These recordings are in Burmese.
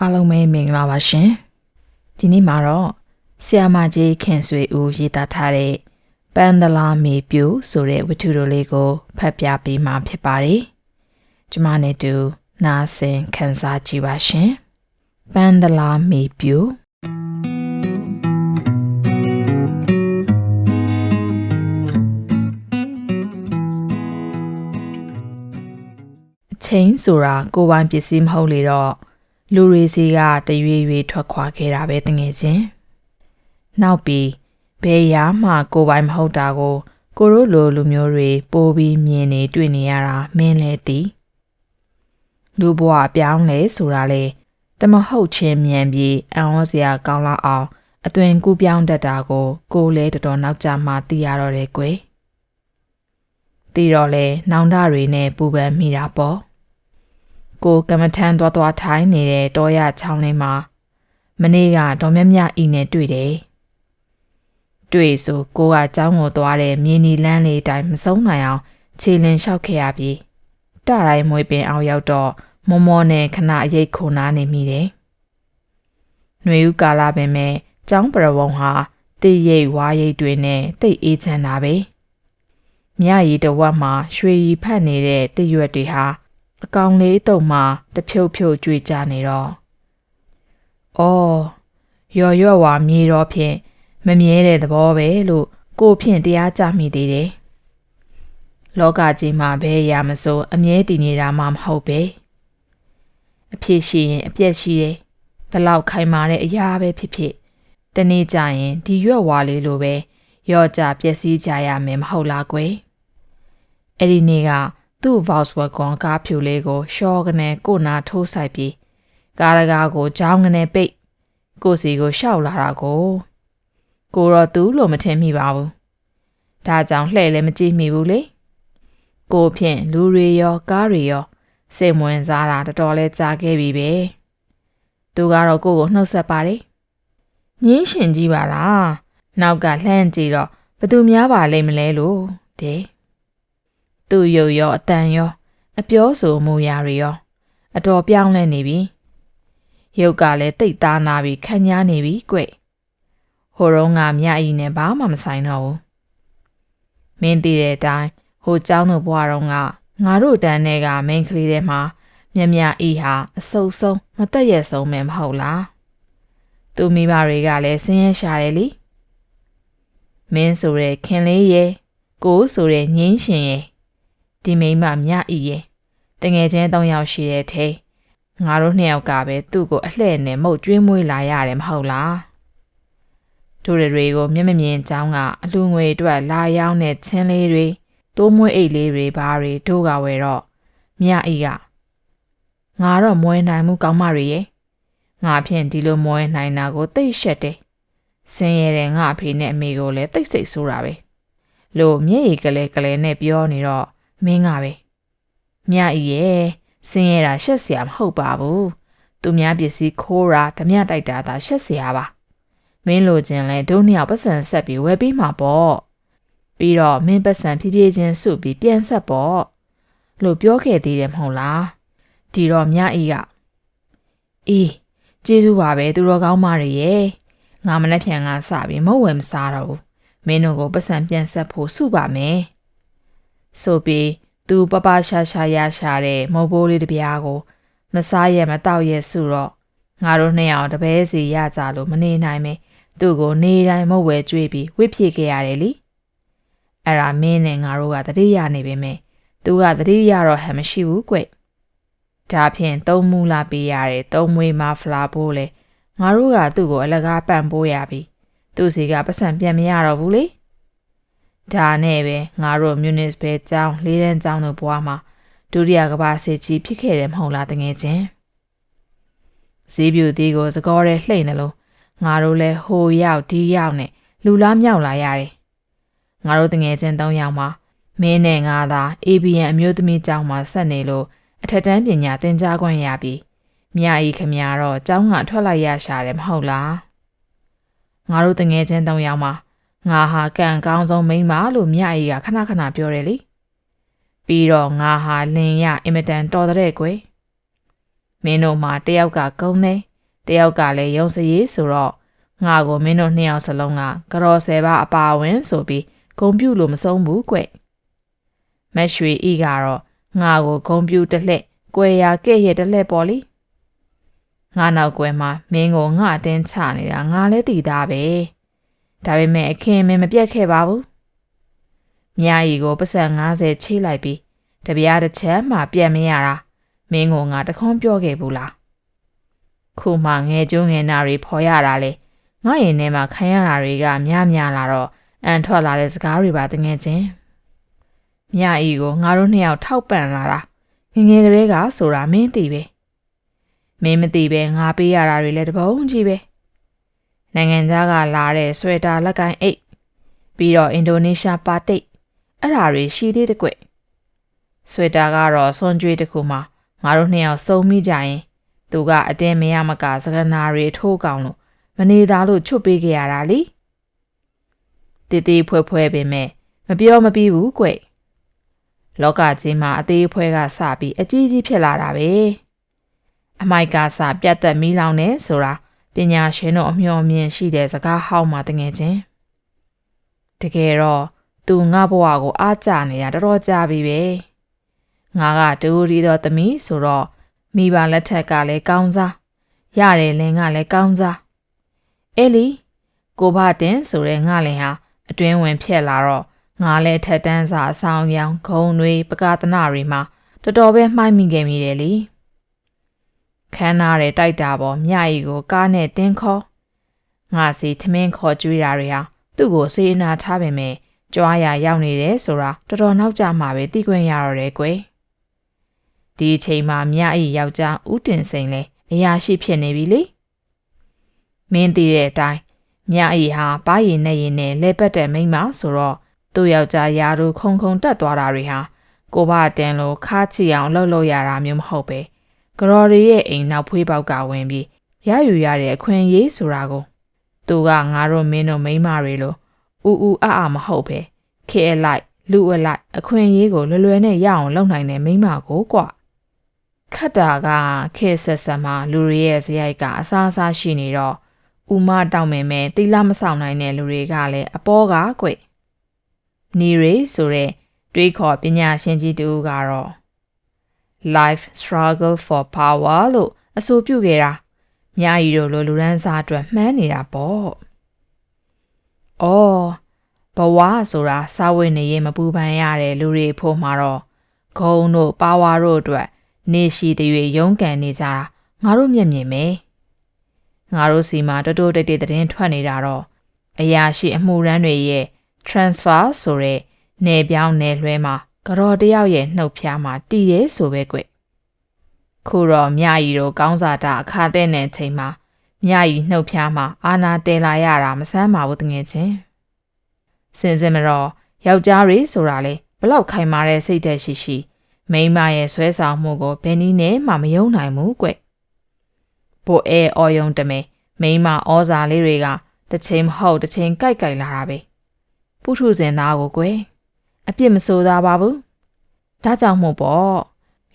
အားလုံးပဲမင်္ဂလာပါရှင်ဒီနေ့မှာတော့ဆီယာမကြီးခင်ဆွေဦးရေးသားထားတဲ့ပန်းဒလာမေပြူဆိုတဲ့ဝတ္ထုတော်လေးကိုဖတ်ပြပေးမှာဖြစ်ပါတယ်ကျမနဲ့တူနားဆင်ခန်းစားကြည့်ပါရှင်ပန်းဒလာမေပြူအချင်းဆိုတာကိုယ်ပိုင်ပစ္စည်းမဟုတ်လေတော့ လူတွေစီကတရွေရွေထွက်ခွာခဲ့တာပဲတငယ်ချင်းနောက်ပြီးဘယ်ရာမှကိုယ်ပိုင်မဟုတ်တာကို ကိုတို့လိုလူမျိုးတွေပိုးပြီးမြင်နေတွေ့နေရတာမင်းလဲသိလူဘဝအပြောင်းလဲဆိုတာလေတမဟုတ်ချင်းမြန်ပြီးအံ့ဩစရာကောင်းလောက်အောင်အသွင်ကူးပြောင်းတတ်တာကို ကိုယ်လဲတော်တော်နောက်ကျမှသိရတော့တယ်ကွယ်သိတော့လေနောင်တတွေနဲ့ပူပန်မိတာပေါ့ ကိုကမ္မထန်သွားသွားထိုင်းနေတဲ့တောရချောင်းလေးမှာမနေ့ကဒေါ်မြမြဤနဲ့တွေ့တယ်တွေ့ဆိုကိုကเจ้าကိုသွားတဲ့မြင်းနီလန်းလေးတိုင်းမဆုံးနိုင်အောင်ခြေလင်လျှောက်ခဲ့ရပြီးတတိုင်းမွေးပင်အောင်ရောက်တော့မောမောနဲ့ခဏအရိတ်ခုန်နာနေမိတယ်။ຫນွေဦးကာလပင်မဲ့ကျောင်းပရဝုံဟာတိတ်ရိတ်ဝါရိတ်တွေနဲ့တိတ်အေးချမ်းတာပဲ။မြရီတဝက်မှာရွှေရီဖတ်နေတဲ့တရွက်တွေဟာ အကောင်လေးတုံမှတဖြုတ်ဖြုတ်ကြွေကြနေတော့။အော်ရော်ရော့ဝါမြေတော်ဖြင့်မမြဲတဲ့သဘောပဲလို့ကိုဖြင့်တရားကြမိသေးတယ်။လောကကြီးမှာဘယ်အရာမဆိုအမြဲတည်နေတာမှမဟုတ်ပဲ။အဖြစ်ရှိရင်အပြက်ရှိတယ်။ဘလောက်ခိုင်မာတဲ့အရာပဲဖြစ်ဖြစ်တနေ့ကျရင်ဒီရွက်ဝါလေးလိုပဲရော့ကြပျက်စီးကြရမယ်မဟုတ်လားကွယ်။အဲ့ဒီနေ့က သူ့ Volkswagen ကားဖြူလေးကိုရှော့ကနေကိုနာထိုးဆိုင်ပြီးကားရကားကိုကြောင်းကနေပိတ်ကိုစီကိုရှောက်လာတာကိုကိုတော့သူ့လို့မထင်မိပါဘူးဒါကြောင့်လှဲ့လည်းမကြည့်မိဘူးလေကိုဖြင့်လူတွေရောကားတွေရောစိတ်ဝင်စားတာတော်တော်လေးကြားခဲ့ပြီပဲသူကတော့ကိုကိုနှုတ်ဆက်ပါတယ်ညင်းရှင်ကြီးပါလားနောက်ကလှမ်းကြည့်တော့ဘသူများပါလိမ့်မလဲလို့တဲ့ သူ့ရုပ်ရောအတန်ရောအပြောဆိုမှုရာတွေရောအတော်ပြောင်းလဲနေပြီရုပ်ကလည်းတိတ်သားနာပြီးခန့်ညားနေပြီကွဟိုတော့ငါမြအီနဲ့ဘာမှမဆိုင်တော့ဘူးမင်းသိတဲ့အတိုင်းဟိုเจ้าတို့ဘွားတော့ငါငါတို့တန်းတွေကမိန်ကလေးထဲမှာမြမြအီဟာအဆုပ်ဆုံးမတက်ရက်ဆုံးပဲမဟုတ်လားသူမိဘတွေကလည်းဆင်းရဲရှာတယ်လीမင်းဆိုတဲ့ခင်လေးရဲ့ကိုဆိုတဲ့ငင်းရှင်ရဲ့ ဒီမိမမြအီရဲ့တငယ်ချင်း၃ယောက်ရှိတဲ့ထဲငါတို့နှစ်ယောက်ကပဲသူ့ကိုအလှဲ့နဲ့မှုတ်ကျွေးမွေးလာရတယ်မဟုတ်လားတို့တွေကိုမျက်မမြင်ကြောင်းကအလူငွေအတွက်လာရောက်တဲ့ချင်းလေးတွေတိုးမွေးအိတ်လေးတွေဘာတွေတို့ကဝယ်တော့မြအိကငါတော့မွေးနိုင်မှုကောင်းမတွေရဲ့ငါဖြင့်ဒီလိုမွေးနိုင်တာကိုသိရှက်တယ်ဆင်းရဲတဲ့ငါအဖေနဲ့အမေကိုလည်းသိစိတ်ဆိုးတာပဲလို့မျက်ရည်ကလေးကလေးနဲ့ပြောနေတော့ မင်းကပဲမြအီရဲ့ဆင်းရဲတာရှက်စရာမဟုတ်ပါဘူးသူများပစ္စည်းခိုးတာဓမြတိုက်တာသာရှက်စရာပါမင်းလိုချင်လဲတို့နှစ်ယောက်ပတ်စံဆက်ပြီးဝယ်ပေးမှာပေါ့ပြီးတော့မင်းပတ်စံဖြည်းဖြည်းချင်းစုပြီးပြန်ဆက်ပေါ့လို့ပြောခဲ့သေးတယ်မဟုတ်လားဒီတော့မြအီကအေးကျေးဇူးပါပဲသူတော်ကောင်းမတွေရဲ့ငါမနဲ့ဖြန်ကစပြီးမဟုတ်ဝယ်မစားတော့ဘူးမင်းတို့ကိုပတ်စံပြန်ဆက်ဖို့စုပါမယ် ဆိုပြီးသူပပရှာရှာရရှာတဲ့မုတ်ဘိုးလေးတစ်ပြားကို မစားရမတော့ရစုတော့ငါတို့နှစ်ယောက်တပည့်စီရကြလို့မနေနိုင်ပဲသူ့ကိုနေတိုင်းမုတ်ဝဲကျွေးပြီးဝစ်ဖြစ်ခဲ့ရတယ်လीအဲ့ဒါမင်းနဲ့ငါတို့ကတတိယနေပေမဲ့သူကတတိယတော့ဟန်မရှိဘူးကွဒါဖြင့်သုံးမူလာပေးရတယ်သုံးမွေးမဖလာဖို့လေငါတို့ကသူ့ကိုအလကားပန့်ပိုးရပြီသူ့စီကပတ်စံပြန်မရတော့ဘူးလေ ဒါနဲ့ပဲငါတို့ municipal ကျောင်းလေးတန်းကျောင်းတို့ဘွားမှာဒုတိယကဘာစစ်ကြီးဖြစ်ခဲ့တယ်မဟုတ်လားတကယ်ချင်းဈေးပြူသေးကိုစကောရဲလှိမ့်တယ်လို့ငါတို့လဲဟိုရောက်ဒီရောက်နဲ့လူလားမြောက်လာရတယ်ငါတို့တငယ်ချင်း၃ယောက်မှာမင်းနဲ့ငါသာ ABN အမျိုးသမီးကျောင်းမှာဆက်နေလို့အထက်တန်းပညာသင်ကြားခွင့်ရပြီးမြအီခမရတော့ကျောင်းကထွက်လိုက်ရရှာတယ်မဟုတ်လားငါတို့တငယ်ချင်း၃ယောက်မှာ ငါဟာကံကောင်းဆုံးမိန်းမလို့မြအီကခဏခဏပြောတယ်လေပြီးတော့ငါဟာလင်ရအင်မတန်တော်တဲ့ကွယ်မင်းတို့မှာတယောက်ကကုန်းနေတယောက်ကလည်းယုံစရေးဆိုတော့ငါကိုမင်းတို့နှစ်ယောက်စလုံးကကြော်ဆယ်ပါအပါဝင်ဆိုပြီးဂုံပြူလို့မဆုံးဘူးကွမက်ရွှေဤကတော့ငါကိုဂုံပြူတစ်လှဲ့ကွယ်ရာကဲ့ရဲ့တစ်လှဲ့ပေါ်လीငါနောက်ကွယ်မှာမင်းကိုငါအတင်းချနေတာငါလည်းတည်သားပဲ ဒါပေမဲ့အခင်းမင်းမပြတ်ခဲ့ပါဘူးမြာကြီးကိုပတ်စံ90ချိလိုက်ပြီးတပြားတစ်ချက်မှပြတ်မရတာမင်းကိုငါတခွန်းပြောခဲ့ဘူးလားခုမှငယ်ကျုံးငယ်နာတွေဖော်ရတာလေငါရင်ထဲမှာခံရတာတွေကများများလာတော့အန်ထွက်လာတဲ့စကားတွေပါတငယ်ချင်းမြအီကိုငါတို့နှစ်ယောက်ထောက်ပံ့လာတာငငယ်ကလေးကဆိုတာမင်းသိပဲမင်းမသိပဲငါပေးရတာတွေလည်းတပုံးကြီးပဲ နိုင်ငံသားကလာတဲ့ဆွဲတာလက်ကိုင်းအိတ်ပြီးတော့အင်ဒိုနီးရှားပါတိတ်အဲ့ဓာတွေရှိသေးတဲ့ကွဆွဲတာကတော့စွန်ကြွေးတစ်ခုမှငါတို့နှစ်ယောက်စုံမိကြရင်သူကအတင်းမရမကစကနာတွေထိုးကောင်လို့မနေသားလို့ချွတ်ပေးကြရတာလीတေးသေးဖွဲဖွဲပင်မဲ့မပြောမပြီးဘူးကွလောကကြီးမှာအသေးဖွဲကစပြီးအကြီးကြီးဖြစ်လာတာပဲအမိုက်ကစပြတ်သက်မီးလောင်နေဆိုတာ ပညာရှင်တို့အမျှော်မြင်ရှိတဲ့စကားဟောင်းမှတငယ်ချင်းတကယ်တော့သူငါဘဝကိုအားကျနေတာတော်တော်ကြာပြီပဲငါကတူရီတော်သမီးဆိုတော့မိဘလက်ထက်ကလည်းကောင်းစားရတယ်လင်ကလည်းကောင်းစားအဲလီကိုဘတင်ဆိုတဲ့ငါလင်ဟာအတွင်းဝင်ဖြက်လာတော့ငါလည်းထက်တန်းစာအဆောင်ရောင်ဂုံတွေပကာသနာတွေမှာတော်တော်ပဲမှိုက်မိခဲ့မိတယ်လी ခန်းနာတဲ့တိုက်တာပေါ်မြရီကိုကားနဲ့တင်းခေါ်ငါစီထမင်းခေါ်ကြွေးတာတွေဟာသူ့ကိုစေးနာထားပေမဲ့ကြွားရရောက်နေတယ်ဆိုတာတော်တော်နောက်ကျမှပဲသိခွင့်ရတော့တယ်ကွယ်ဒီအချိန်မှာမြဤယောက်ျားဦးတင်စိန်လဲအရာရှိဖြစ်နေပြီလေမင်းသိတဲ့အတိုင်းမြဤဟာပါးရည်နဲ့ရည်နဲ့လဲပတ်တဲ့မိန်းမဆိုတော့သူ့ယောက်ျားယာတို့ခုံခုံတက်သွားတာတွေဟာကိုဘတန်လိုခါချီအောင်လှုပ်လှုပ်ရတာမျိုးမဟုတ်ပဲ ကရော်ရီရဲ့အိမ်နောက်ဖွေးပေါက်ကဝင်ပြီးရယူရတဲ့အခွင့်အရေးဆိုတာကိုသူကငါတို့မင်းတို့မိန်းမတွေလိုဥဥအအမဟုတ်ပဲခေအလိုက်လူအလိုက်အခွင့်အရေးကိုလွယ်လွယ်နဲ့ရအောင်လုပ်နိုင်တဲ့မိန်းမကိုကွာခတ်တာကခေဆက်ဆက်မှာလူတွေရဲ့ဇယိုက်ကအစားအစားရှိနေတော့ဥမတောင်းမင်မဲ့တိလမဆောင်နိုင်တဲ့လူတွေကလည်းအပေါ်ကကွနေရီဆိုတဲ့တွေးခေါ်ပညာရှင်ကြီးတူကတော့ life struggle for power လို့အဆိုပြုခဲ့တာမြာရီတို့လိုလူရန်စားအတွက်မှန်းနေတာပေါ့။အော်ဘဝဆိုတာစာဝတ်နေရင်မပူပန်ရတဲ့လူတွေဖို့မှာတော့ဂုံတို့ပါဝါတို့အတွက်နေရှိတဲ့၍ရုန်းကန်နေကြတာငါတို့မျက်မြင်ပဲငါတို့စီမှာတတိုးတိတ်တိတ်သတင်းထွက်နေတာတော့အရာရှိအမှုရန်တွေရဲ့ transfer ဆိုတဲ့နယ်ပြောင်းနယ်လွှဲမှာ ကြော်တယောက်ရဲ့နှုတ်ဖျားမှာတည်ရဲဆိုပဲကွခုတော့မြရီတို့ကောင်းစားတာအခါတဲ့နေချိန်မှာမြရီနှုတ်ဖျားမှာအာနာတဲလာရတာမဆန်းပါဘူးတငယ်ချင်းစင်စင်မတော့ယောက်ျားတွေဆိုတာလေဘလောက်ခိုင်မာတဲ့စိတ်ဓာတ်ရှိရှိမိန်းမရဲ့ဆွဲဆောင်မှုကိုဘယ်နည်းနဲ့မှမယုံနိုင်ဘူးကွဘိုအဲအော်ယုံတမဲမိန်းမဩဇာလေးတွေကတစ်ချိန်မဟုတ်တစ်ချိန်ကြိုက်ကြိုက်လာတာပဲပုထုဇဉ်သားကိုကွယ် အပြစ်မဆိုးသားပါဘူးဒါကြောင့်မို့ပေါ့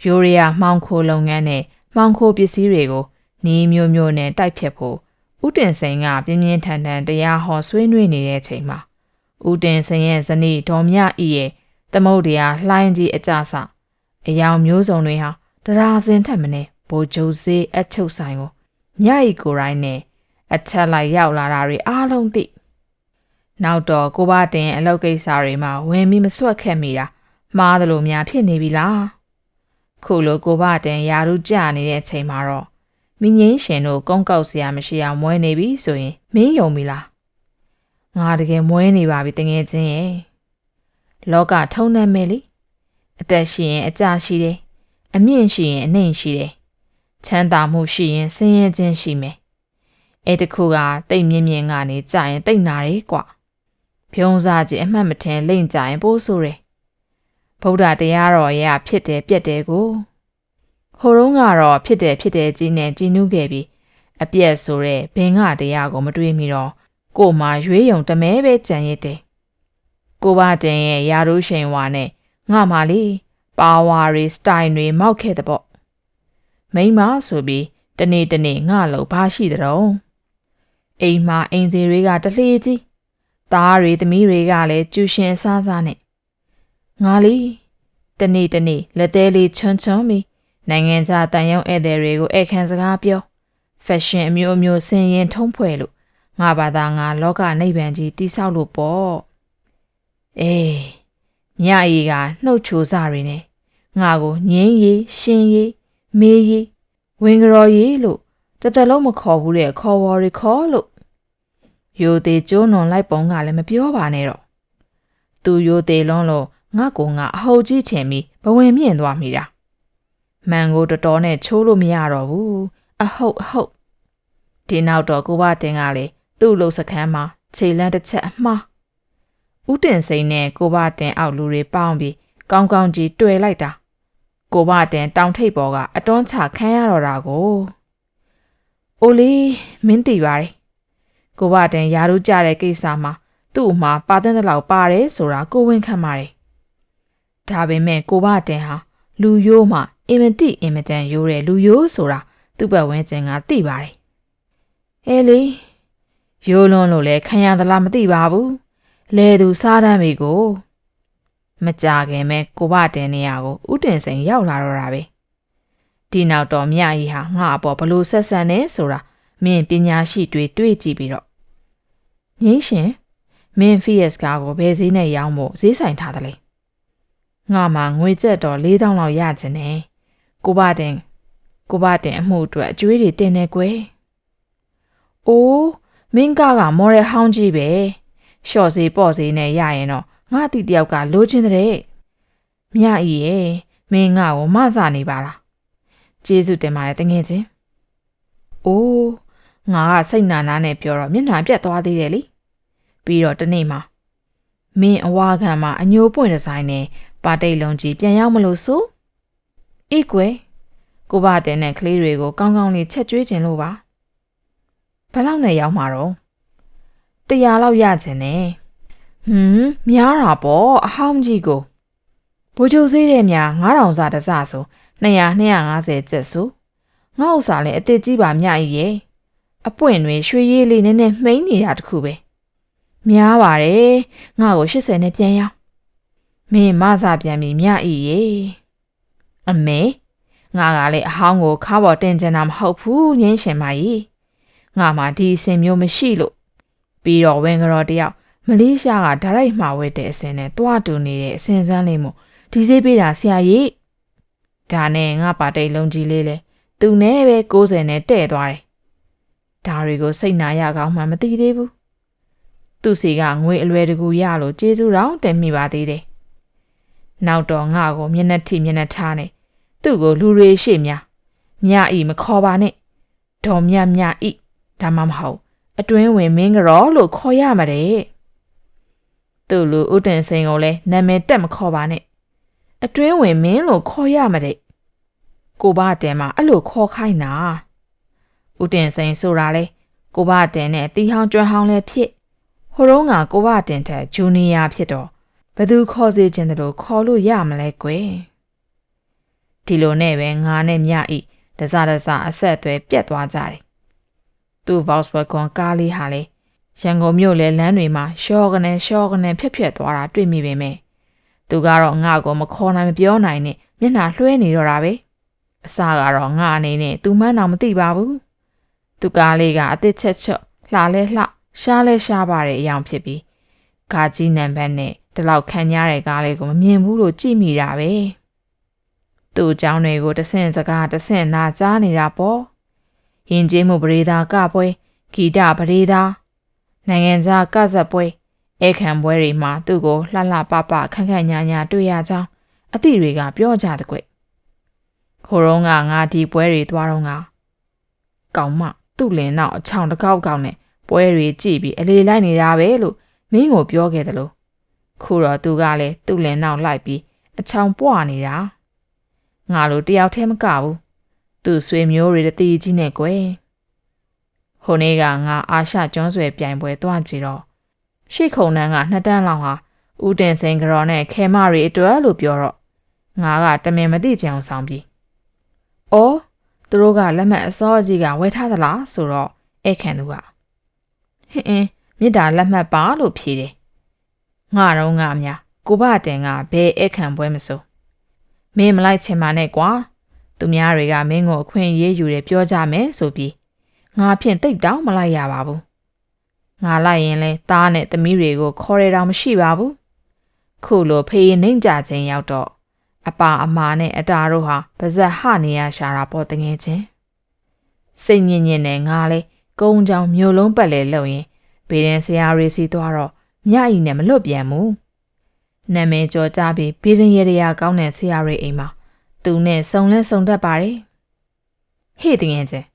ယူရီးယားမှောင်ခိုလုပ်ငန်းနဲ့မှောင်ခိုပစ္စည်းတွေကိုနီးမျိုးမျိုးနဲ့တိုက်ဖြတ်ဖို့ဥတင်စိန်ကပြင်းပြင်းထန်ထန်တရားဟောဆွေးနွေးနေတဲ့အချိန်မှာဥတင်စိန်ရဲ့ဇနီးဒေါ်မြဤရဲ့သမုတ်တရားလှိုင်းကြီးအကြဆအယောင်မျိုးစုံတွေဟာတရာစင်ထက်မနေဘိုလ်ချုပ်စေးအချုပ်ဆိုင်ကိုမြဤကိုရိုင်းနဲ့အထက်လိုက်ရောက်လာတာတွေအားလုံးသိ နောက်တော့ကိုဘတင်အလုပ်ကိစ္စတွေမှာဝင်ပြီးမစွက်ခက်မိတာမှားတယ်လို့များဖြစ်နေပြီလားခုလိုကိုဘတင်ယာရုကြနေတဲ့အချိန်မှာတော့မင်းငင်းရှင်တို့ကုန်းကောက်စရာမရှိအောင်မွဲနေပြီဆိုရင်မင်းယုံပြီလားငါတကယ်မွဲနေပါပြီတငယ်ချင်းရဲ့လောကထုံးနှံမဲ့လေအသက်ရှိရင်အကြရှိတယ်အမြင့်ရှိရင်အနှိမ်ရှိတယ်ချမ်းသာမှုရှိရင်ဆင်းရဲခြင်းရှိမယ်အဲတခုကတိတ်မြင့်မြင့်ကနေကြာရင်တိတ်နာတယ်ကွာ ဖြုံးစားခြင်းအမှတ်မထင်လိမ့်ကြရင်ပိုးဆိုးတယ်ဗုဒ္ဓတရားတော်ရဲ့ဖြစ်တယ်ပြက်တယ်ကိုဟိုတုန်းကတော့ဖြစ်တယ်ဖြစ်တယ်ကြီးနဲ့ကြည်နူးခဲ့ပြီးအပြက်ဆိုတဲ့ဘင်္ဂတရားကိုမတွေးမိတော့ကို့မှာရွေးယုံတမဲပဲကြံရစ်တယ်ကိုဘတင်ရဲ့ယာရုရှင်ဝါနဲ့ငါမှလေပါဝါတွေစတိုင်တွေမောက်ခဲ့တဲ့ပေါ့မိမဆိုပြီးတတနေ့တနေ့ငါလို့ဘာရှိသတုံးအိမ်မှာအိမ်စီတွေကတလှေကြီး သားတွေသမီးတွေကလည်းကျူရှင်စားစားနဲ့ငါလီတနေ့တနေ့လက်သေးလေးချွန်းချွန်းပြီးနိုင်ငံခြားတန်ရုံဧည့်သည်တွေကိုဧကန်စကားပြောဖက်ရှင်အမျိုးအမျိုးဆင်ရင်ထုံးဖွဲ့လို့ငါဘာသာငါလောကနိဗ္ဗာန်ကြီးတိဆောက်လို့ပေါ့အေးမြအီကနှုတ်ချိုစားတွေနဲ့ငါကိုငင်းရီရှင်ရီမေးရီဝင်းကြော်ရီလို့တစ်သက်လုံးမခေါ်ဘူးတဲ့ခေါ်ဝေါ်ရီခေါ်လို့ ယိုသေးကျိုးနွန်လိုက်ပုံကလည်းမပြောပါနဲ့တော့သူယိုသေးလုံးလို့ငါကိုငါအဟုတ်ကြီးချင်ပြီးဘဝင်မြင့်သွားမိတာမန်ကိုတော်တော်နဲ့ချိုးလို့မရတော့ဘူးအဟုတ်အဟုတ်ဒီနောက်တော့ကိုဘတင်ကလေသူ့လှုပ်စခန်းမှာခြေလန်းတစ်ချက်အမှားဥတင်စိန်နဲ့ကိုဘတင်အောက်လူတွေပေါင်းပြီးကောင်းကောင်းကြီးတွေ့လိုက်တာကိုဘတင်တောင်ထိပ်ပေါ်ကအတွန်းချခံရတော့တာကိုအိုလီမင်းတီပါတယ် ကိုဘတင်ယာရုကြတဲ့ကိစ္စမှာသူ့အမှာပါတဲ့လောက်ပါတယ်ဆိုတာကိုဝင်ခံပါတယ်ဒါပေမဲ့ကိုဘတင်ဟာလူယိုးမှအင်မတိအင်မတန်ယိုးတဲ့လူယိုးဆိုတာသူ့ဘက်ဝန်းကျင်ကသိပါတယ်အဲလေယိုးလွန်းလို့လဲခံရသလားမသိပါဘူးလဲသူစားတမ်းပြီကိုမကြခင်မဲ့ကိုဘတင်နေရကိုဥတင်စိန်ရောက်လာတော့တာပဲဒီနောက်တော့မြကြီးဟာငါအပေါ်ဘလို့ဆက်ဆံနေဆိုတာမင်းပညာရှိတွေတွေးကြည့်ပြီးတော့ ငင်းရှင်မင်းဖီယက်ကားကိုဘယ်ဈေးနဲ့ရောင်းဖို့ဈေးဆိုင်ထားတယ်လေငါမှငွေကျက်တော့၄000လောက်ရချင်တယ်ကိုဘတင်ကိုဘတင်အမှုအတွက်အကျွေးတွေတင်နေကွယ်အိုးမင်းကကမော်ရဟောင်းကြီးပဲရှော့စေးပေါ့စေးနဲ့ရရင်တော့ငါတီတယောက်ကလိုချင်တဲ့မြဤရဲ့မင်းငါ့ကိုမဆနေပါလားကျေးဇူးတင်ပါတယ်တငယ်ချင်းအိုးငါကစိတ်နာနာနဲ့ပြောတော့မျက်နှာပြတ်သွားသေးတယ်လေ ပြီးတော့တနေ့မှာမင်းအဝါခံမှာအညိုးပွင့်ဒီဇိုင်းနဲ့ပါတိတ်လုံးကြီးပြန်ရောက်မလို့ဆိုအေးကွယ်ကိုဘတဲ့နဲ့ကလေးတွေကိုကောင်းကောင်းလေးချက်ကျွေးခြင်းလို့ပါဘယ်လောက်နဲ့ရောက်မှာတော့တရာလောက်ရခြင်းနဲ့ဟွန်းများတာပေါ့အဟောင်းကြီးကိုဘိုးချုပ်စေးတဲ့များ9000စာတစဆို200 250ကျပ်ဆိုငါ့ဥစ္စာလည်းအစ်စ်ကြီးပါမြကြီးရဲ့အပွင့်တွေရွှေရည်လေးနည်းနည်းမှိန်းနေတာတခုပဲ များပါတယ်ငါ့ကို80နဲ့ပြန်ရောက်မင်းမဆပြန်ပြီးမြဤရေအမေငါကလည်းအဟောင်းကိုခါပေါ်တင်ကျင်တာမဟုတ်ဘူးငင်းရှင်မကြီးငါမှဒီအစင်မျိုးမရှိလို့ပြီးတော့ဝင်ကြော်တယောက်မလေးရှားကဒါရိုက်မှာဝဲတဲ့အစင်နဲ့တွားတူနေတဲ့အစင်စမ်းလေးမို့ဒီစေးပေးတာဆရာကြီးဒါနဲ့ငါပါတိတ်လုံးကြီးလေးလဲသူနဲ့ပဲ60နဲ့တဲ့သွားတယ်ဒါတွေကိုစိတ်နာရကောင်းမှမသိသေးဘူး သူ့စီကငွေအလွယ်တကူရလို့ကျေးဇူးတော်တင်မိပါသေးတယ်နောက်တော့ငါ့ကိုမျက်နှာထိမျက်နှာထားနေသူ့ကိုလူတွေရှေ့များမြဤမခေါ်ပါနဲ့ဒေါ်မြမြဤဒါမှမဟုတ်အတွင်းဝင်မင်းကြောလို့ခေါ်ရမှာတဲ့သူ့လူဥတင်စိန်ကိုလည်းနာမည်တက်မခေါ်ပါနဲ့အတွင်းဝင်မင်းလို့ခေါ်ရမှာတဲ့ကိုဘတဲမှာအဲ့လိုခေါ်ခိုင်းတာဥတင်စိန်ဆိုတာလေကိုဘတဲနဲ့တီဟောင်းကျွမ်းဟောင်းလည်းဖြစ် ဟိုတော့ငါကိုဘတင်ထက်ဂျူနီယာဖြစ်တော့ဘသူခေါ်စေခြင်းတလို့ခေါ်လို့ရမလဲကွယ်ဒီလိုနဲ့ပဲငါနဲ့မြဤတစားတစားအဆက်အသွယ်ပြတ်သွားကြတယ်သူ့ Volkswagen ကားလေးဟာလေရန်ကုန်မြို့လေလမ်းတွေမှာရှော့ကနေရှော့ကနေဖြက်ဖြက်သွားတာတွေ့မိပေမဲ့သူကတော့ငါ့ကိုမခေါ်နိုင်မပြောနိုင်နဲ့မျက်နှာလွှဲနေတော့တာပဲအစကတော့ငါအနေနဲ့သူမှန်းတော့မသိပါဘူးသူကားလေးကအစ်စ်ချက်ချော့လှလဲလှ ရှားလဲရှားပါတဲ့အယောင်ဖြစ်ပြီးဂါကြီးနံပါတ်နဲ့ဒီလောက်ခံရတဲ့ကားလေးကိုမမြင်ဘူးလို့ကြည့်မိတာပဲသူ့အကြောင်းတွေကိုတဆင့်စကားတဆင့်နာကြားနေတာပေါ့ယဉ်ကျေးမှုပရိသာကပွဲဂီတပရိသာနိုင်ငံခြားကစားပွဲဧကန်ပွဲတွေမှာသူ့ကိုလှလှပပခန့်ခန့်ညာညာတွေ့ရကြောင်းအသည့်တွေကပြောကြတဲ့ကွဟိုတော့ငါငါဒီပွဲတွေသွားတော့ငါကောင်မသူ့လင်နောက်အချောင်တစ်ကောက်ကောက်နဲ့ ပွဲတွေကြည့်ပြီးအလေလိုက်နေတာပဲလို့မင်းကိုပြောခဲ့တယ်လို့ခုတော့သူကလည်းသူ့လင်နောက်လိုက်ပြီးအချောင်ပွားနေတာငါလိုတယောက်တည်းမကဘူးသူ့ဆွေမျိုးတွေတတိကြီးနဲ့ကွယ်ဟိုနေ့ကငါအာရှကျွန်းဆွယ်ပြိုင်ပွဲသွားကြည့်တော့ရှေ့ခုံနှန်းကနှစ်တန်းလောက်ဟာဦးတင်စိန်ကြော်နဲ့ခဲမရီအတွက်လို့ပြောတော့ငါကတမင်မသိချင်အောင်ဆောင်ပြီး။အော်သူတို့ကလက်မှတ်အစောကြီးကဝယ်ထားသလားဆိုတော့ဧကန်သူက ဟင်းအင်းမြစ်တာလက်မှတ်ပါလို့ဖြေတယ်ငါတော့ငါအများကိုဘတင်ကဘယ်ဧကန်ပွဲမစိုးမင်းမလိုက်ချင်ပါနဲ့ကွာသူများတွေကမင်းကိုအခွင့်အရေးယူတယ်ပြောကြမယ်ဆိုပြီးငါဖြင့်တိတ်တောင်းမလိုက်ရပါဘူးငါလိုက်ရင်လဲသားနဲ့သမီးတွေကိုခေါ်ရတောင်မရှိပါဘူးခုလိုဖေးရင်နှိမ့်ကြခြင်းရောက်တော့အပါအမာနဲ့အတာတို့ဟာပါဇက်ဟနေရရှာတာပေါ့တငယ်ချင်းစိတ်ညစ်ညစ်နဲ့ငါလဲ ကုန်းချောင်မျိုးလုံးပတ်လဲလုံရင်ဘေးရင်ဆရာရေးစီသွားတော့မြအီနဲ့မလွတ်ပြန်ဘူးနာမည်ကျော်ကြပြီးဘေးရင်ရရကောင်းတဲ့ဆရာရေးအိမ်မှာသူနဲ့စုံလဲစုံတတ်ပါတယ်ဟေ့တငယ်ချင်း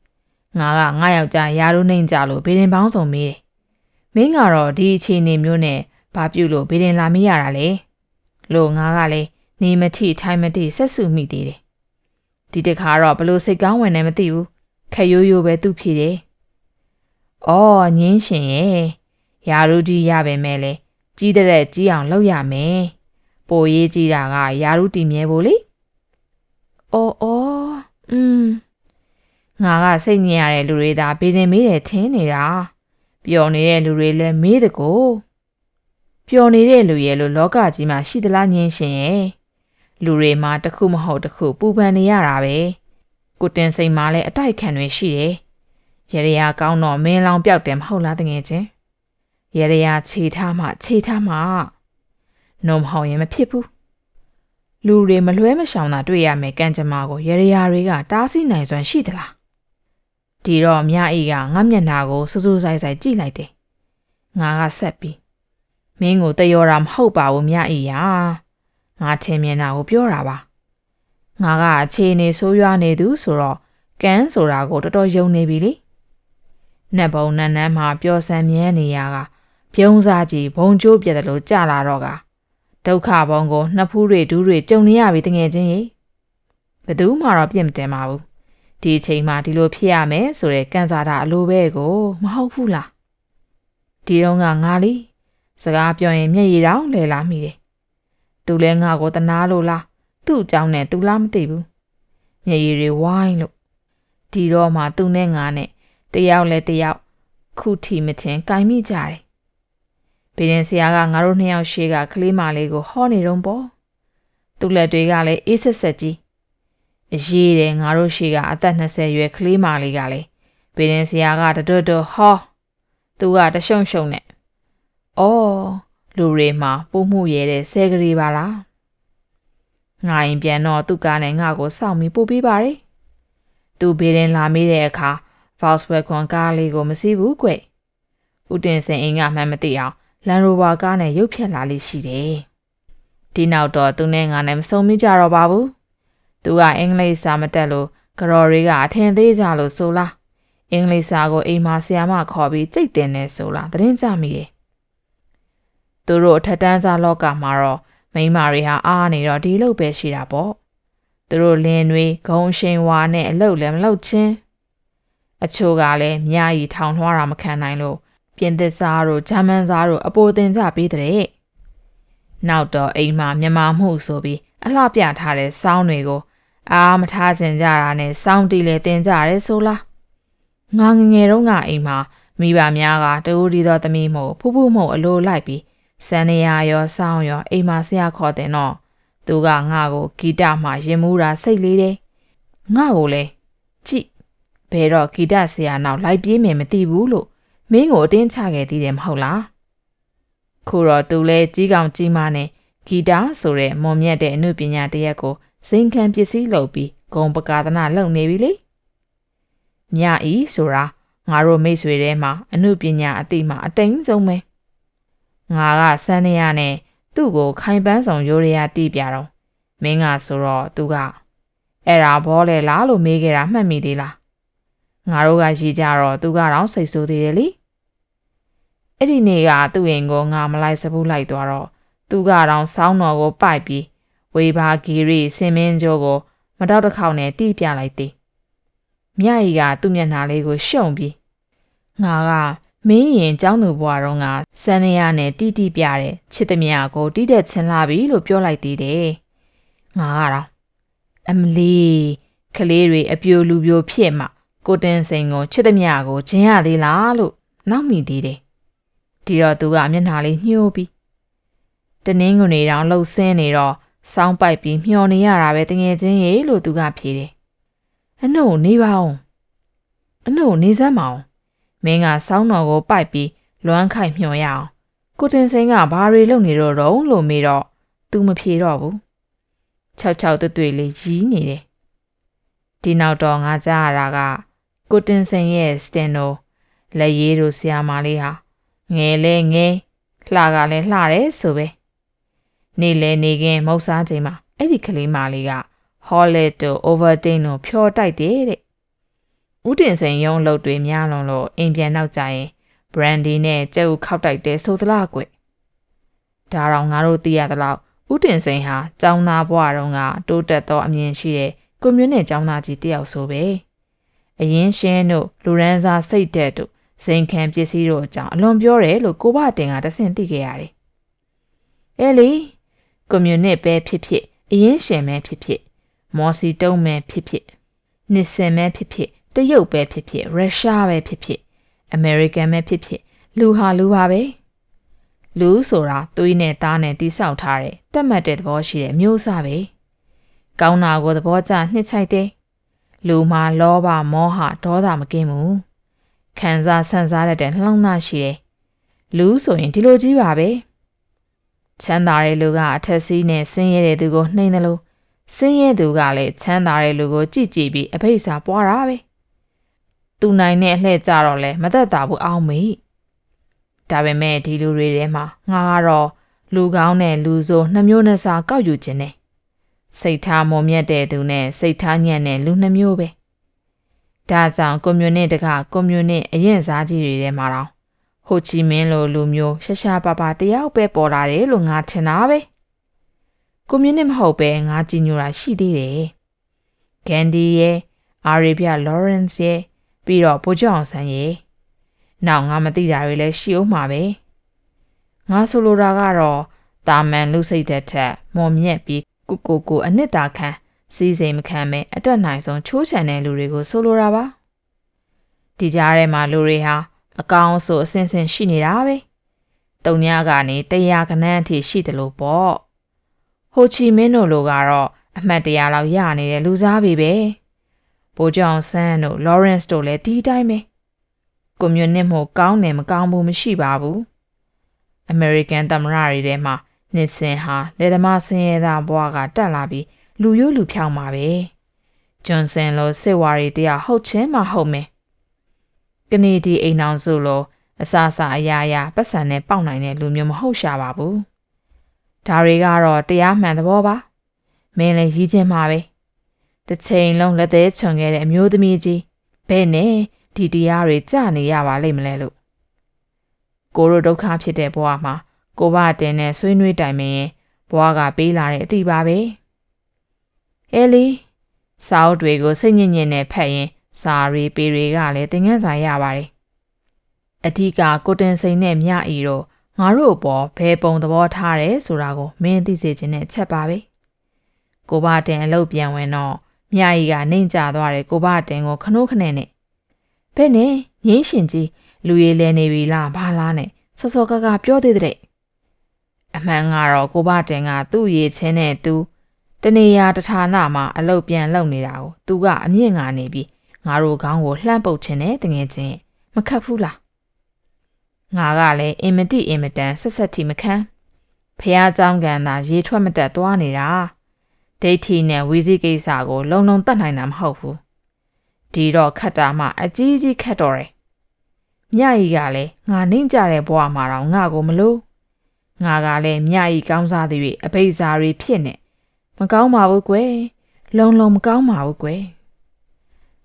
ငါကငါယောက်ျားယာတို့နှိမ့်ကြလို့ဘေးရင်ပေါင်းစုံမေးတယ်မင်းကတော့ဒီအခြေအနေမျိုးနဲ့ဘာပြုလို့ဘေးရင်လာမေးရတာလဲလို့ငါကလည်းနေမထိထိုင်မတိဆက်စုမိသေးတယ်ဒီတခါတော့ဘလို့စိတ်ကောင်းဝင်နေမသိဘူးခက်ရိုးရိုးပဲသူ့ဖြေတယ် အော်ငင်းရှင်ရဲ့ယာရုကြီးရပါမယ်လေကြီးတဲ့ကြီးအောင်လုပ်ရမယ်ပိုရေးကြီးတာကယာရုတီမြဲဖို့လေအော်အော်อืมငါကစိတ်ညစ်ရတဲ့လူတွေသာဘေးတင်မေးတယ်ထင်းနေတာပျော်နေတဲ့လူတွေလည်းမေးတကိုပျော်နေတဲ့လူရဲ့လို့လောကကြီးမှာရှိသလားညင်းရှင်ရဲ့လူတွေမှာတစ်ခုမဟုတ်တစ်ခုပူပန်နေရတာပဲကိုတင်စိန်မှာလည်းအတိုက်ခံတွေရှိတယ် ရရရာကောင်းတော့မင်းလောင်ပြောက်တယ်မဟုတ်လားတငယ်ချင်းရရရာခြေထားမှခြေထားမှနှုံမဟုတ်ရင်မဖြစ်ဘူးလူတွေမလွဲမရှောင်တာတွေ့ရမယ်ကံကြမ္မာကိုရရရာတွေကတားဆီးနိုင်စွမ်းရှိသလားဒီတော့မြအီကငါမျက်နှာကိုစူးစူးဆိုင်ဆိုင်ကြည့်လိုက်တယ်ငါကဆက်ပြီးမင်းကိုတယောတာမဟုတ်ပါဘူးမြအီယာငါထင်မြင်တာကိုပြောတာပါငါကအခြေအနေဆိုးရွားနေသူဆိုတော့ကန်းဆိုတာကိုတော်တော်ယုံနေပြီလေ နတ်ဘုံနန်းနန်းမှာပျော်ဆန်းမြဲနေရကပြုံးစားကြီးဘုံကျိုးပြတယ်လို့ကြလာတော့ကဒုက္ခဘုံကိုနှစ်ဖူးတွေဒူးတွေကြုံနေရပြီတငယ်ချင်းရေဘယ်သူမှတော့ပြင့်မတင်ပါဘူးဒီအချိန်မှာဒီလိုဖြစ်ရမယ်ဆိုတဲ့ကံစားတာအလိုပဲကိုမဟုတ်ဘူးလားဒီတော့ကငါလီစကားပြောရင်မျက်ရည်တောင်လဲလာမိတယ်သူလဲငါကိုတနာလို့လားသူ့အကြောင်းနဲ့သူလားမသိဘူးမျက်ရည်တွေဝိုင်းလို့ဒီတော့မှသူနဲ့ငါနဲ့ တယောက်လဲတယောက်ခုထီမထင်ကြိုင်မိကြတယ်ဘေးရင်ဆရာကငါတို့နှစ်ယောက်ရှေ့ကကလေးမလေးကိုဟောနေတော့ပေါ့သူ့လက်တွေကလည်းအေးဆက်ဆက်ကြီးအရေးတယ်ငါတို့ရှေ့ကအသက်20ရွယ်ကလေးမလေးကလည်းဘေးရင်ဆရာကတတွတ်တွတ်ဟောသူကတရှုံရှုံနဲ့အော်လူတွေမှာပို့မှုရဲတဲ့ဆဲကလေးပါလားငါရင်ပြန်တော့သူ့ကားနဲ့ငါ့ကိုစောင့်ပြီးပို့ပေးပါတယ်သူဘေးရင်လာမေးတဲ့အခါ Volkswagen ကားလေးကိုမစီးဘူးကွ။ဦးတင်စင်အင်းကမှန်းမသိအောင် Land Rover ကားနဲ့ရုပ်ဖြတ်လာလိရှိတယ်။ဒီနောက်တော့သူနဲ့ငါနဲ့မဆုံမိကြတော့ပါဘူး။သူကအင်္ဂလိပ်စာမတတ်လို့ကရော်ရီကအထင်သေးကြလို့ဆိုလား။အင်္ဂလိပ်စာကိုအိမ်မှာဆရာမခေါ်ပြီးကြိတ်တင်နေဆိုလားသတင်းကြမိတယ်။သူတို့အထက်တန်းစားလောကမှာတော့မိန်းမတွေဟာအားနေတော့ဒီလောက်ပဲရှိတာပေါ့။သူတို့လင်းတွေဂုံရှင်ဝါနဲ့အလုတ်လည်းမလုတ်ချင်း။ အချို့ကလည်းမြားရီထောင်ထွားတာမခံနိုင်လို့ပြင်သစ်စားတို့ဂျာမန်စားတို့အပိုတင်ကြပေးတဲ့နောက်တော့အိမ်မှာမြန်မာမှုဆိုပြီးအလှပြထားတဲ့စောင်းတွေကိုအားမထားချင်ကြတာနဲ့စောင်းတီလေတင်ကြရဲဆိုလားငါငငယ်တုန်းကအိမ်မှာမိဘများကတူဒီတော်သမီးမို့ဖူးဖူးမို့အလိုလိုက်ပြီးစံနေရရောစောင်းရောအိမ်မှာဆရာခေါ်တဲ့တော့သူကငါ့ကိုဂီတမှရင်မူတာစိတ်လေးတယ်ငါ့ကိုလည်းကြည့် ဘယ်တော့ဂီတဆရာနောက်လိုက်ပြေးမယ်မသိဘူးလို့မင်းကိုအတင်းချခဲ့သေးတယ်မဟုတ်လားခုတော့သူလဲကြီးကောင်ကြီးမနဲ့ဂီတဆိုတဲ့မွန်မြတ်တဲ့အမှုပညာတရက်ကိုစိန်ခံပစ္စည်းလုပ်ပြီးဂုံပကာသနာလုပ်နေပြီလေမြဤဆိုတာငါတို့မိတ်ဆွေထဲမှာအမှုပညာအတိမှာအတိမ်ဆုံးပဲငါကစန်းနေရနဲ့သူ့ကိုခိုင်ပန်းဆောင်ရိုးရရတီးပြတော့မင်းကဆိုတော့သူကအဲ့ဒါဘောလေလားလို့မေးခဲ့တာမှတ်မိသေးလား ငါတို့ကရေးကြတော့သူကတော့စိတ်ဆိုးသေးတယ်လေအဲ့ဒီနေ့ကသူ့အိမ်ကိုငါမလိုက်စပူးလိုက်သွားတော့သူကတော့စောင်းတော်ကိုပိုက်ပြီးဝေဘာဂီရီစင်မင်းကျိုးကိုမတော့တစ်ခေါက်နဲ့တိပြလိုက်သည်မြရီကသူ့မျက်နှာလေးကိုရှုံပြီးငါကမင်းရင်ចောင်းသူဘွားတော်ကစန္ဒရနဲ့တိတိပြတဲ့ချစ်သမ ्या ကိုတိတဲ့ချင်းလာပြီလို့ပြောလိုက်သေးတယ်ငါကတော့အမလီကလေးတွေအပြိုလူပြိုဖြစ်မှ ကိုတင်စိန်ကိုချစ်သမျှကိုဂျင်းရသေးလားလို့နောက်မိသေးတယ်ဒီတော့သူကမျက်နှာလေးညှိုးပြီးတနင်းကုန်နေတော့လှုပ်ဆင်းနေတော့စောင်းပိုက်ပြီးမျောနေရတာပဲတငယ်ချင်းရေလို့သူကဖြေတယ်အနှုတ်နေပါအောင်အနှုတ်နေစမ်းမအောင်မင်းကစောင်းတော်ကိုပိုက်ပြီးလွမ်းခိုက်မျောရအောင်ကိုတင်စိန်ကဘာတွေလုပ်နေတော့တော့လို့မေးတော့သူမဖြေတော့ဘူး၆၆တွေ့တွေ့လေးရီးနေတယ်ဒီနောက်တော့ငါကြားရတာက ကိုတင်စိန်ရဲ့စတင်နိုလက်ရည်တို့ဆရာမလေးဟာငယ်လဲငယ်လှကလည်းလှတယ်ဆိုပဲနေလဲနေကင်းမုတ်စားချိန်မှာအဲ့ဒီကလေးမလေးက Hollet တို့ Overton တို့ဖြောတိုက်တယ်တဲ့ဥတင်စိန်ရုံးလုပ်တွေများလွန်လို့အိမ်ပြန်နောက်ကြရင် Brandy နဲ့ကြက်ဥခောက်တိုက်တယ်ဆိုသလားကွဒါတော့ငါတို့သိရသလောက်ဥတင်စိန်ဟာចောင်းသားဘွားတုန်းကတိုးတက်သောအမြင်ရှိတဲ့ကွန်မြူနစ်ចောင်းသားကြီးတယောက်ဆိုပဲ အရင်ရှင်းတို့လူရန်စာစိတ်တက်တို့စိန်ခံပစ္စည်းတို့အကြောင်းအလွန်ပြောတယ်လို့ကိုဘတင်ကတဆင့်သိခဲ့ရတယ်အဲလီကွန်မြူနစ်ပဲဖြစ်ဖြစ်အရင်ရှင်ပဲဖြစ်ဖြစ်မော်စီတုံးပဲဖြစ်ဖြစ်နစ်စင်ပဲဖြစ်ဖြစ်တရုတ်ပဲဖြစ်ဖြစ်ရုရှားပဲဖြစ်ဖြစ်အမေရိကန်ပဲဖြစ်ဖြစ်လူဟာလူပါပဲလူဆိုတာသွေးနဲ့သားနဲ့တိဆောက်ထားတဲ့တက်မှတ်တဲ့သဘောရှိတဲ့မျိုးစားပဲကောင်းတာကိုသဘောကျနှစ်ချိုက်တယ် လူမှာလောဘမောဟဒေါသမကင်းဘူးခံစားဆန့်စားရတဲ့နှလုံးသားရှိတယ်လူဆိုရင်ဒီလိုကြီးပါပဲချမ်းသာတဲ့လူကအထက်စီးနဲ့ဆင်းရဲတဲ့သူကိုနှိမ်တယ်လို့ဆင်းရဲသူကလည်းချမ်းသာတဲ့လူကိုကြည်ကြည်ပြီးအဖိတ်စာပွားတာပဲသူနိုင်တဲ့အလှဲ့ကြတော့လဲမသက်သာဘူးအောင်မေဒါပေမဲ့ဒီလူတွေထဲမှာငါကတော့လူကောင်းတဲ့လူဆိုနှမျိုးနှစ်စားကောက်ယူခြင်းနဲ့ စိတ်ထားမုံမြတ်တဲ့သူနဲ့စိတ်ထားညံ့တဲ့လူနှမျိုးပဲဒါကြောင့်ကွန်မြူနစ်တကကွန်မြူနစ်အရင်စားကြီးတွေထဲမှာတော့ဟိုချီမင်းလိုလူမျိုးရှာရှာပါပါတယောက်ပဲပေါ်လာတယ်လို့ငါထင်တာပဲကွန်မြူနစ်မဟုတ်ပဲငါကြည်ညိုတာရှိသေးတယ်ဂန်ဒီရဲ့အာရေဗျလော်ရန့်စ်ရဲ့ပြီးတော့ဗိုလ်ချုပ်အောင်ဆန်းရဲ့နောက်ငါမသိတာတွေလည်းရှိအောင်မှာပဲငါဆိုလိုတာကတော့တာမန်လူစိတ်တဲ့ထက်မော်မြက်ပြီး ကိုကိုကိုအနှစ်သာခံစီးစိမ်မခံပဲအတက်နိုင်ဆုံးချိုးချံတဲ့လူတွေကိုဆိုလိုတာပါဒီကြားထဲမှာလူတွေဟာအကောင်ဆိုအစင်စင်ရှိနေတာပဲတုံညကနေတရားခဏန်းအထိရှိတယ်လို့ပေါ့ဟိုချီမင်းတို့လိုကတော့အမှတ်တရလောက်ရနေတဲ့လူစားပြီပဲဘိုးကြောင်ဆန်းတို့လော်ရန့်စ်တို့လည်းဒီတိုင်းပဲကွန်မြူနစ်မို့ကောင်းတယ်မကောင်းဘူးမရှိပါဘူးအမေရိကန်သမ္မတတွေထဲမှာ နစ်စင်ဟာလေသမားဆင်းရဲသားဘွားကတက်လာပြီးလူရိုးလူဖြောင်းမှာပဲဂျွန်ဆန်လိုစစ်ဝါရီတရားဟုတ်ချင်းမှဟုတ်မယ်ကနေဒီအိမ်အောင်စုလိုအစအစအရာရာပတ်စံနဲ့ပေါက်နိုင်တဲ့လူမျိုးမဟုတ်ရှာပါဘူးဒါတွေကတော့တရားမှန်သဘောပါမင်းလည်းရည်ချင်းမှာပဲတစ်ချိန်လုံးလက်သေးချွန်ခဲ့တဲ့အမျိုးသမီးကြီးဘယ်နဲ့ဒီတရားတွေကြနေရပါလိမ့်မလဲလို့ကိုတို့ဒုက္ခဖြစ်တဲ့ဘဝမှာ ကိုဘတင်နဲ့ဆွေးနွေးတိုင်မင်းဘဝကပေးလာတဲ့အသည့်ပါပဲအဲလီစာအုပ်တွေကိုစိတ်ညစ်ညစ်နဲ့ဖတ်ရင်စာရီပေတွေကလည်းသင်ခန်းစာရပါတယ်အဓိကကိုတင်စိန်နဲ့မြအီတို့ငါတို့အပေါ်ဘယ်ပုံသဘောထားတယ်ဆိုတာကိုမင်းသိစေခြင်းနဲ့ချက်ပါပဲကိုဘတင်အလုပ်ပြန်ဝင်တော့မြအီကနှိမ်ကြသွားတယ်ကိုဘတင်ကိုခနိုးခနဲ့နဲ့ဘယ်နဲ့ငင်းရှင်ကြီးလူရည်လဲနေပြီလားဘာလားနဲ့စောစောကကပြောသေးတဲ့ အမှန်ကတော့ကိုဘတင်ကသူ့ရေချင်းနဲ့သူတနေရာတဌာနမှာအလုတ်ပြန်လုပ်နေတာကိုသူကအမြင့်ငါနေပြီးငါတို့ခေါင်းကိုလှမ်းပုတ်ခြင်းနဲ့တငယ်ချင်းမခတ်ဘူးလားငါကလည်းအင်မတိအင်မတန်ဆက်ဆက်တီမခံဖះเจ้าကန်သာရေထွက်မတက်သွားနေတာဒိဋ္ဌိနဲ့ဝီစီကိစ္စကို လုံလုံတတ်နိုင်တာမဟုတ်ဘူးဒီတော့ခတ်တာမှအကြီးကြီးခတ်တော့တယ်မြကြီးကလည်းငါနှိမ့်ကြတဲ့ဘဝမှာတော့ငါကိုမလို့ ငါကလည်းမြကြီးကောင်းစားသူတွေအဘိဇာတွေဖြစ်နေမကောင်းပါဘူးကွယ်လုံလုံမကောင်းပါဘူးကွယ်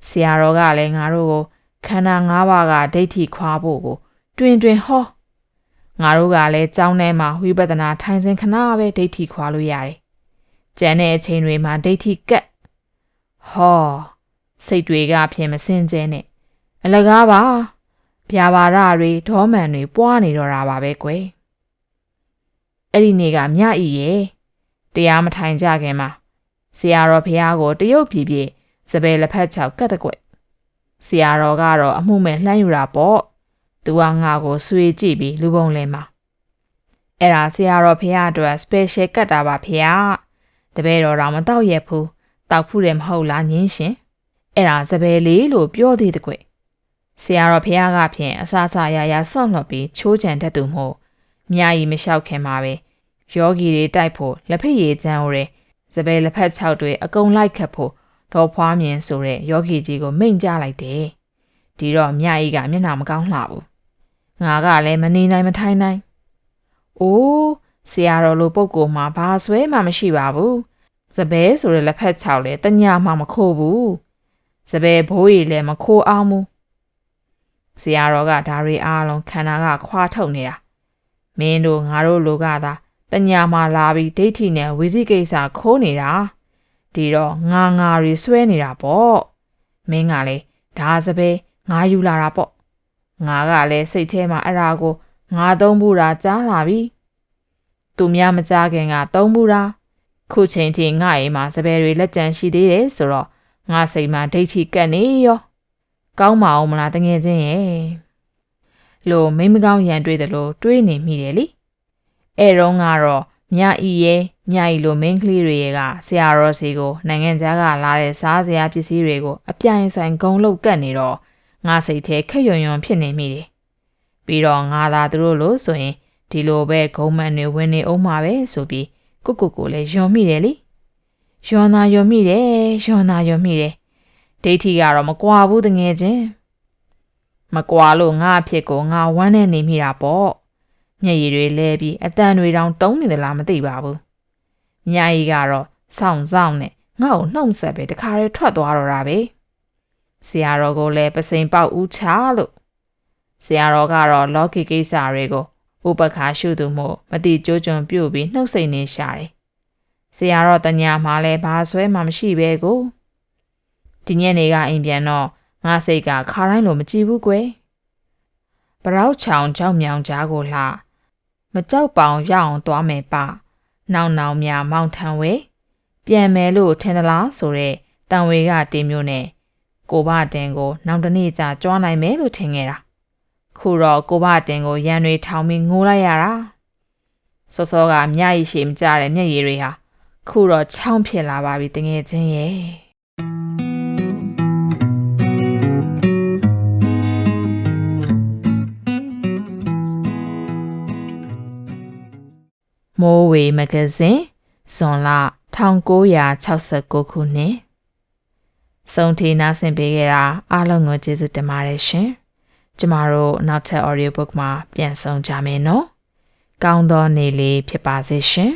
ဆရာတော်ကလည်းငါတို့ကိုခန္ဓာ၅ပါးကဒိဋ္ဌိခွာဖို့ကို တွင်တွင်ဟောငါတို့ကလည်းကြောင်းထဲမှာဝိပဿနာထိုင်စဉ်ခဏပဲဒိဋ္ဌိခွာလို့ရတယ်ကျန်တဲ့အချိန်တွေမှာဒိဋ္ဌိကက်ဟောစိတ်တွေကဖြင့်မစင်ကြဲနဲ့အလကားပါဗျာပါရတွေဒေါမန်တွေပွားနေတော့တာပါပဲကွယ် အဲ့ဒီနေ့ကမြဤရဲ့တရားမထိုင်ကြခင်မှာဆရာတော်ဖះကိုတရုတ်ပြည်ပြည်စပယ်လက်ဖက်ချောက်ကတ်တဲ့ကွဆရာတော်ကတော့အမှုမဲ့လှမ်းယူတာပေါ့သူကငါကိုဆွေကြည့်ပြီးလူပုံလဲမှာအဲ့ဒါဆရာတော်ဖေအတွက် special ကတ်တာပါဖေတပည့်တော်တော့မတော့ရက်ဘူးတောက်ဖူးတယ်မဟုတ်လားညင်းရှင်အဲ့ဒါစပယ်လေးလို့ပြောသေးတဲ့ကွဆရာတော်ဖေကဖြင့်အဆအဆရရဆော့လှော်ပြီးချိုးချံတတ်သူမို့ မြာကြီးမလျှောက်ခင်မှာပဲယောဂီတွေတိုက်ဖို့လက်ဖက်ရည်ချမ်းဦးတယ်စပယ်လက်ဖက်၆တွေအကုန်လိုက်ခတ်ဖို့ဒေါ်ဖွားမြင်ဆိုတဲ့ယောဂီကြီးကိုမိန့်ကြားလိုက်တယ်ဒီတော့မြကြီးကမျက်နှာမကောင်းလှဘူးငါကလည်းမနေနိုင်မထိုင်နိုင်အိုးဆရာတော်လိုပုံကိုမှဘာဆွဲမှမရှိပါဘူးစပယ်ဆိုတဲ့လက်ဖက်၆လဲတညာမှမခိုးဘူးစပယ်ဘိုးကြီးလည်းမခိုးအောင်ဘူးဆရာတော်ကဒါရီအားလုံးခန္ဓာကခွာထုတ်နေတာ မင်းတို့ငါတို့လိုကသာတညာမှာလာပြီးဒိဋ္ဌိနဲ့ဝိသိကိစ္စခိုးနေတာဒီတော့ငါငါတွေဆွဲနေတာပေါ့မင်းကလေဒါစပယ်ငါယူလာတာပေါ့ငါကလည်းစိတ်ထဲမှာအဲ့ဒါကိုငါသုံးဘူးတာကြားလာပြီသူများမကြားခင်ကသုံးဘူးတာခုချိန်ထိငါ့အိမ်မှာစပယ်တွေလက်ကျန်ရှိသေးတယ်ဆိုတော့ငါစိတ်မှာဒိဋ္ဌိကပ်နေရောကောင်းမအောင်မလားတငယ်ချင်းရဲ့ လို့မိမကောင်းရန်တွေးတယ်လို့တွေးနေမိတယ်လीအဲ့တော့ကတော့မြဤရဲ့မြဤလိုမင်းကလေးတွေရဲ့ကဆရာတော်စီကိုနိုင်ငံခြားကလာတဲ့စားစရာပစ္စည်းတွေကိုအပြိုင်ဆိုင်ဂုံလုတ်ကတ်နေတော့ငါစိတ်ထဲခက်ယွံယွံဖြစ်နေမိတယ်ပြီးတော့ငါသာသူတို့လို့ဆိုရင်ဒီလိုပဲဂုံမန်တွေဝင်နေအောင်မှာပဲဆိုပြီးကုကုကိုလည်းယွံမိတယ်လीယွံသာယွံမိတယ်ယွံသာယွံမိတယ်ဒိဋ္ဌိကတော့မကွာဘူးတငယ်ချင်း မကွာလို့ငါအဖြစ်ကိုငါဝမ်းနဲ့နေမိတာပေါ့မျက်ရည်တွေလဲပြီးအတန်တွေတောင်တုံးနေသလားမသိပါဘူးမြာကြီးကတော့စောင့်စောင့်နဲ့ငါ့ကိုနှုတ်ဆက်ပဲတခါတည်းထွက်သွားတော့တာပဲဆရာတော်ကိုလည်းပစိန်ပေါက်ဦးချလို့ဆရာတော်ကတော့လောကီကိစ္စတွေကိုဥပခါရှုသူမို့မတိကြိုးကြုံပြုတ်ပြီးနှုတ်ဆက်နေရှာတယ်ဆရာတော်တညာမှာလည်းဘာဆွဲမှမရှိပဲကိုဒီညနေကအိမ်ပြန်တော့ ငါစိတ်ကခါတိုင်းလိုမကြည့်ဘူးကွယ်ပရောက်ချောင်ကြောက်မြောင်ကြားကိုလှမကြောက်ပောင်ရအောင်သွားမယ်ပနောင်နောင်မြမောင်ထံဝဲပြန်မယ်လို့ထင်သလားဆိုတဲ့တန်ဝေကတင်မျိုးနဲ့ကိုဘတင်ကို နောက်တနေ့ကျကြွားနိုင်မယ်လို့ထင်ခဲ့တာခုတော့ကိုဘတင်ကိုရန်တွေထောင်ပြီးငိုလိုက်ရတာစောစောကမြရည်ရှိမကြတဲ့မျက်ရည်တွေဟာခုတော့ချောင်းဖြစ်လာပါပြီတငယ်ချင်းရဲ့ မိုးဝေမဂဇင်းဇွန်လ1969ခုနှစ်စုံထေနာဆင်ပေးခဲ့တာအားလုံးကိုကျေးဇူးတင်ပါတယ်ရှင်ကျမတို့နောက်ထပ် audio book မှာပြန်ဆောင်ကြမယ်နော်ကောင်းသောနေ့လေးဖြစ်ပါစေရှင်